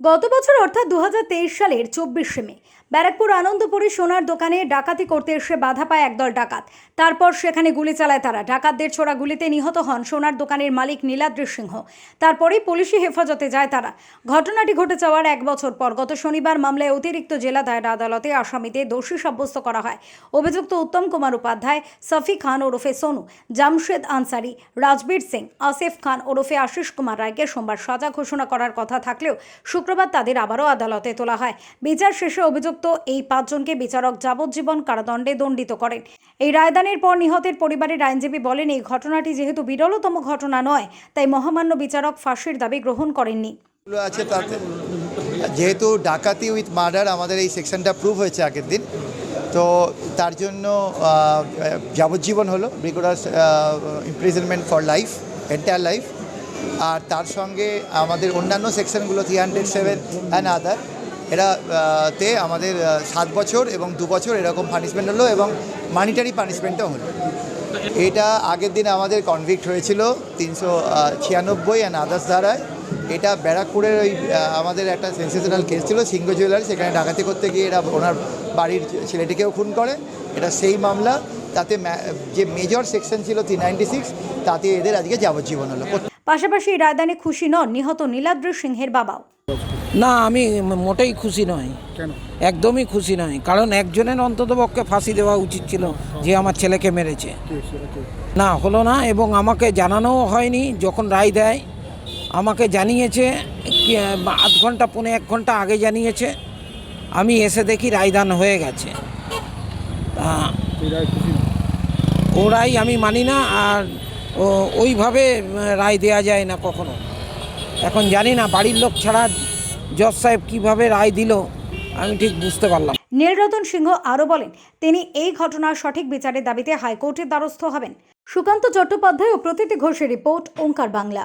গত বছর অর্থাৎ দু হাজার তেইশ সালের চব্বিশে মে, ব্যারাকপুর আনন্দপুরে সোনার দোকানে ডাকাতি করতে এসে বাধা পায় একদল ডাকাত। তারপর সেখানে গুলি চালায় তারা। ডাকাতদের ছোড়া গুলিতে নিহত হন সোনার দোকানের মালিক নীলাদ্রি সিংহ। তারপরেই পুলিশি হেফাজতে যায় তারা। ঘটনাটি ঘটে যাওয়ার এক বছর পর গত শনিবার মামলায় অতিরিক্ত জেলা দায়ের আদালতে আসামিতে দোষী সাব্যস্ত করা হয়। অভিযুক্ত উত্তম কুমার উপাধ্যায়, সফি খান ওরফে সোনু, জামশেদ আনসারি, রাজবীর সিং, আসিফ খান ওরফে আশিস কুমার রায়কে সোমবার সাজা ঘোষণা করার কথা থাকলেও শুক্রবার তাদের আবারও আদালতে তোলা হয়। বিচার শেষে অভিযুক্ত এই পাঁচজনকে বিচারক যাবজ্জীবন কারাদণ্ডে দণ্ডিত করেন। এই রায়দানের পর নিহতের পরিবারের আইনজীবী বলেন, এই ঘটনাটি যেহেতু বিরলতম ঘটনা নয়, তাই মহামান্য বিচারক ফাঁসির দাবি গ্রহণ করেননি। আছে তাতে যেহেতু ডাকাতি উইথ মার্ডার আমাদের এই সেকশনটা প্রুভ হয়েছে আগের দিন, তো তার জন্য যাবজ্জীবন হলো because imprisonment for life entire life আর তার সঙ্গে আমাদের অন্যান্য সেকশনগুলো three hundred seven and other এরা তে আমাদের সাত বছর এবং দু বছর এরকম পানিশমেন্ট হলো এবং মানিটারি পানিশমেন্টও হলো। এটা আগের দিন আমাদের কনভিক্ট হয়েছিল তিনশো ছিয়ানব্বই অ্যান্ড আদার্স ধারায়। এটা ব্যারাকপুরের ওই আমাদের একটা সেন্সেশনাল কেস ছিল, সিংহ জুয়েলারি সেখানে ডাকাতি করতে গিয়ে এরা ওনার বাড়ির ছেলেটিকেও খুন করে। এটা সেই মামলা, তাতে যে মেজর সেকশন ছিল থ্রি নাইনটি সিক্স তাতে এদের আজকে যাবজ্জীবন হলো। পাশাপাশি রায়দানে খুশি নন নিহত নীলাদ্রি সিংহের বাবাও। না আমি মোটেই খুশি নই। কেন? একদমই খুশি নয় কারণ একজনের অন্তত পক্ষে ফাঁসি দেওয়া উচিত ছিল যে আমার ছেলেকে মেরেছে? না হলো না এবং আমাকে জানানোও হয়নি। যখন রায় দেয় আমাকে জানিয়েছে আধ ঘণ্টা পৌনে এক ঘণ্টা আগে জানিয়েছে। আমি এসে দেখি রায়দান হয়ে গেছে। ওরাই আমি মানি না আর ওইভাবে রায় দেয়া যায় না কখনো। এখন জানি না, বাড়ির লোক ছাড়া জজ সাহেব কীভাবে রায় দিল, আমি ঠিক বুঝতে পারলাম। নীলরতন সিংহ আরও বলেন, তিনি এই ঘটনার সঠিক বিচারের দাবিতে হাইকোর্টের দ্বারস্থ হবেন। সুকান্ত চট্টোপাধ্যায় ও প্রতীতি ঘোষের রিপোর্ট, ওঙ্কার বাংলা।